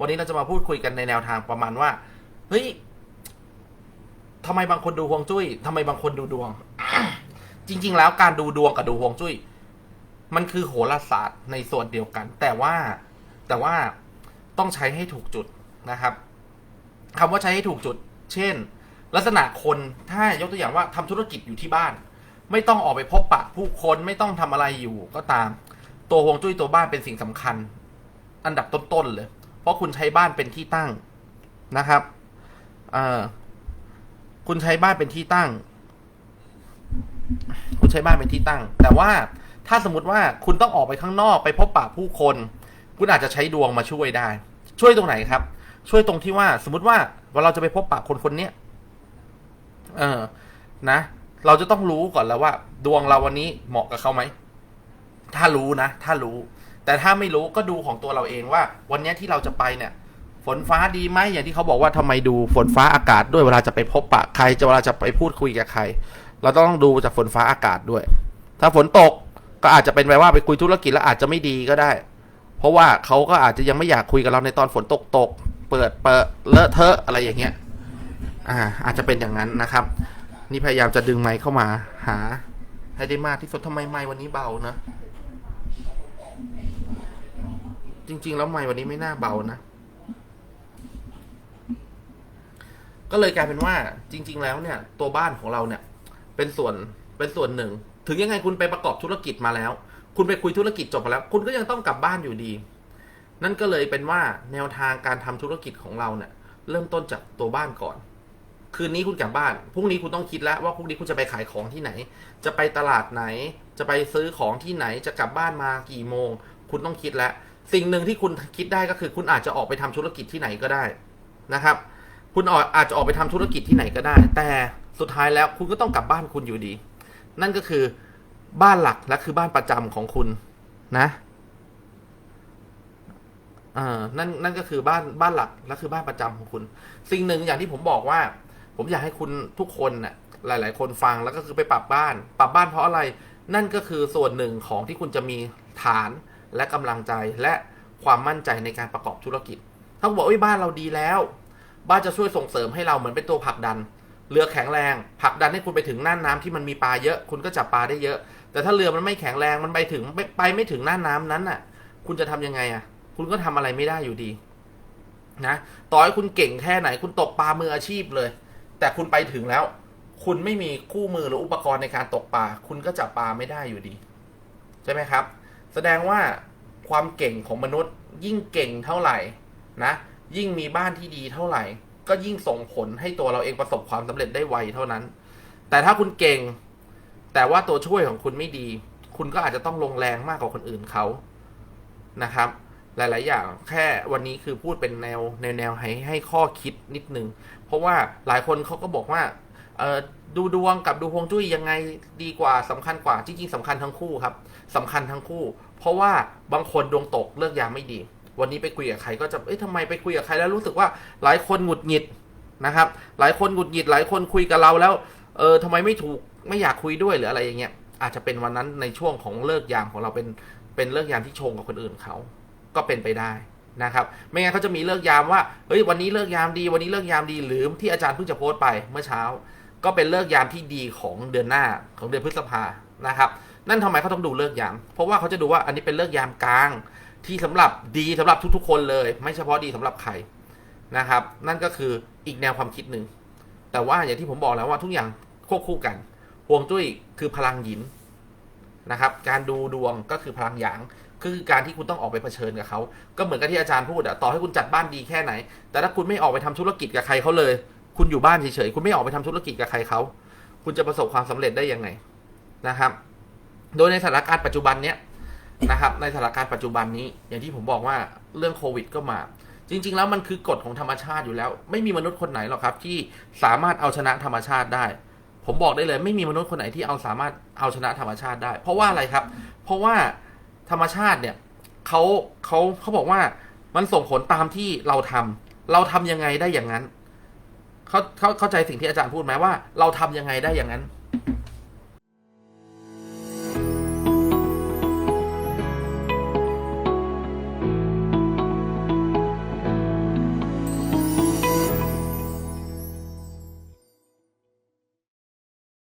วันนี้เราจะมาพูดคุยกันในแนวทางประมาณว่าเฮ้ยทำไมบางคนดูฮวงจุ้ยทำไมบางคนดูดวง จริง ๆ แล้วการดูดวงกับดูฮวงจุ้ย มันคือโหราศาสตร์ในส่วนเดียวกัน แต่ว่าแต่ว่าต้องใช้ให้ถูกจุดนะครับคำว่าใช้ให้ถูกจุด เช่น ลักษณะคนถ้ายกตัวอย่างว่าทำธุรกิจอยู่ที่บ้าน ไม่ต้องออกไปพบปะผู้คนไม่ต้องทำอะไรอยู่ก็ตาม ตัวฮวงจุ้ยตัวบ้านเป็นสิ่งสำคัญ อันดับต้นๆเลย ราะคุณใช้บ้านเป็นที่ตั้งนะครับอคุณใช้บ้านเป็นที่ตั้ง คุณใช้บ้านเป็นที่ตั้ง แต่ว่าถ้าสมมติว่าคุณต้องออกไปข้างนอกไปพบปะผู้คน คุณอาจจะใช้ดวงมาช่วยได้ ช่วยตรงไหนครับ ช่วยตรงที่ว่า สมมติว่าว่าเราจะไปพบปะคนคนเนี้ยเออนะ เราจะต้องรู้ก่อนแล้วว่า ดวงเราวันนี้เหมาะกับเขาไหมถ้ารู้นะ ถ้ารู้ แต่ถ้าไม่รู้ก็ดูของตัวเราเองว่า วันนี้ที่เราจะไปเนี่ย ฝนฟ้าดีไหมอย่างที่เขาบอกว่าทำไมดูฝนฟ้าอากาศด้วยเวลาจะไปพบปะใครจะเวลาจะไปพูดคุยกับใคร เราต้องดูจากฝนฟ้าอากาศด้วย ถ้าฝนตกก็อาจจะเป็นไปว่าไปคุยธุรกิจแล้วอาจจะไม่ดีก็ได้ เพราะว่าเขาก็อาจจะยังไม่อยากคุยกับเราในตอนฝนตกตก เปิดเปิดเลอะเทอะอะไรอย่างเงี้ยอ่าอาจจะเป็นอย่างนั้นนะครับ นี่พยายามจะดึงไมค์เข้ามาหาให้ได้มากที่สุดทำไมไมค์วันนี้เบานะ จริง ๆ แล้วไมค์วันนี้ไม่น่าเบานะ ก็เลยกลายเป็นว่า จริง ๆ แล้วเนี่ย ตัวบ้านของเราเนี่ย เป็นส่วนเป็นส่วนหนึ่ง ถึงยังไงคุณไปประกอบธุรกิจมาแล้ว คุณไปคุยธุรกิจจบมาแล้ว คุณก็ยังต้องกลับบ้านอยู่ดี นั่นก็เลยเป็นว่าแนวทางการทำธุรกิจของเราเนี่ย เริ่มต้นจากตัวบ้านก่อนคืนนี้คุณกลับบ้าน พรุ่งนี้คุณต้องคิดแล้วว่าพรุ่งนี้คุณจะไปขายของที่ไหน จะไปตลาดไหน จะไปซื้อของที่ไหน จะกลับบ้านมากี่โมง คุณต้องคิดแล้ว สิ่งหนึ่งที่คุณคิดได้ก็คือคุณอาจจะออกไปทำธุรกิจที่ไหนก็ได้นะครับ คุณออกอาจจะออกไปทำธุรกิจที่ไหนก็ได้ แต่สุดท้ายแล้วคุณก็ต้องกลับบ้านคุณอยู่ดี นั่นก็คือบ้านหลักและคือบ้านประจำของคุณนะอ่านั่นนั่นก็คือบ้านบ้านหลักและคือบ้านประจำของคุณ สิ่งหนึ่งอย่างที่ผมบอกว่า ผมอยากให้คุณทุกคนน่ะหลาย ๆ คนฟังแล้วก็คือไปปรับบ้าน ปรับบ้านเพราะอะไร นั่นก็คือส่วนหนึ่งของที่คุณจะมีฐาน และกำลังใจและความมั่นใจในการประกอบธุรกิจ ถ้าบอกว่าบ้านเราดีแล้ว บ้านจะช่วยส่งเสริมให้เราเหมือนเป็นตัวผลักดัน เรือแข็งแรงผลักดันให้คุณไปถึงน่านน้ำที่มันมีปลาเยอะ คุณก็จับปลาได้เยอะ แต่ถ้าเรือมันไม่แข็งแรงมันไปถึงไม่ไปไม่ถึงน่านน้ำนั้นน่ะ คุณจะทำยังไงอะ คุณก็ทำอะไรไม่ได้อยู่ดีนะต่อให้คุณเก่งแค่ไหน คุณตกปลามืออาชีพเลย แต่คุณไปถึงแล้ว คุณไม่มีคู่มือหรืออุปกรณ์ในการตกปลาคุณก็จับปลาไม่ได้อยู่ดี ใช่ไหมครับ แสดงว่าความเก่งของมนุษย์ ยิ่งเก่งเท่าไหร่นะ ยิ่งมีบ้านที่ดีเท่าไหร่ ก็ยิ่งส่งผลให้ตัวเราเองประสบความสำเร็จได้ไวเท่านั้น แต่ถ้าคุณเก่ง แต่ว่าตัวช่วยของคุณไม่ดี คุณก็อาจจะต้องลงแรงมากกว่าคนอื่นเขานะครับ หลาย ๆ อย่างแค่วันนี้คือพูดเป็นแนวแนวแนวให้ให้ข้อคิดนิดนึง เพราะว่าหลายคนเขาก็บอกว่า ดูดวงกับดูฮวงจุ้ยยังไงดีกว่าสำคัญกว่าจริงๆสำคัญทั้งคู่ครับสำคัญทั้งคู่ เพราะว่าบางคนดวงตกเลิกยามไม่ดี วันนี้ไปคุยกับใครก็จะเอ้ยทำไมไปคุยกับใครแล้วรู้สึกว่าหลายคนหงุดหงิดนะครับ หลายคนหงุดหงิดหลายคนคุยกับเราแล้วเออทำไมไม่ถูกไม่อยากคุยด้วยหรืออะไรอย่างเงี้ยอาจจะเป็นวันนั้นในช่วงของเลิกยามของเราเป็นเป็นเลิกยามที่ชงกับคนอื่นเขาก็เป็นไปได้นะครับ ไม่งั้นเขาจะมีเลิกยามว่าเฮ้ยวันนี้เลิกยามดี วันนี้เลิกยามดีหรือที่อาจารย์เพิ่งจะโพสต์ไปเมื่อเช้า ก็เป็นเลิกยามที่ดีของเดือนหน้าของเดือนพฤษภานะครับ นั่นทำไมเขาต้องดูเลิกยาม เพราะว่าเขาจะดูว่าอันนี้เป็นเลิกยามกลาง ที่สำหรับดีสำหรับทุกๆ คนเลย ไม่เฉพาะดีสำหรับใครนะครับ นั่นก็คืออีกแนวความคิดหนึ่งแต่ว่าอย่างที่ผมบอกแล้วว่าทุกอย่างควบคู่กันฮวงจุ้ยคือพลังหยินนะครับ การดูดวงก็คือพลังหยางคือการที่คุณต้องออกไปเผชิญกับเขา ก็เหมือนกับที่อาจารย์พูดอะต่อให้คุณจัดบ้านดีแค่ไหน แต่ถ้าคุณไม่ออกไปทำธุรกิจกับใครเขาเลย คุณอยู่บ้านเฉยๆคุณไม่ออกไปทำธุรกิจกับใครเขาคุณจะประสบความสำเร็จได้ยังไงนะครับ โดยในสถานการณ์ปัจจุบันเนี้ยนะครับ ในสถานการณ์ปัจจุบันนี้ อย่างที่ผมบอกว่าเรื่องโควิด ก็มา จริง ๆ แล้วมันคือกฎของธรรมชาติอยู่แล้ว ไม่มีมนุษย์คนไหนหรอกครับ ที่สามารถเอาชนะธรรมชาติได้ ผมบอกได้เลย ไม่มีมนุษย์คนไหนที่เอาสามารถเอาชนะธรรมชาติได้ เพราะว่าอะไรครับ เพราะว่าธรรมชาติเนี่ยเขาเขาเขาบอกว่ามันส่งผลตามที่เราทำเราทำยังไงได้อย่างนั้น เขาเขาเข้าใจสิ่งที่อาจารย์พูดไหมว่า เราทำยังไงได้อย่างนั้น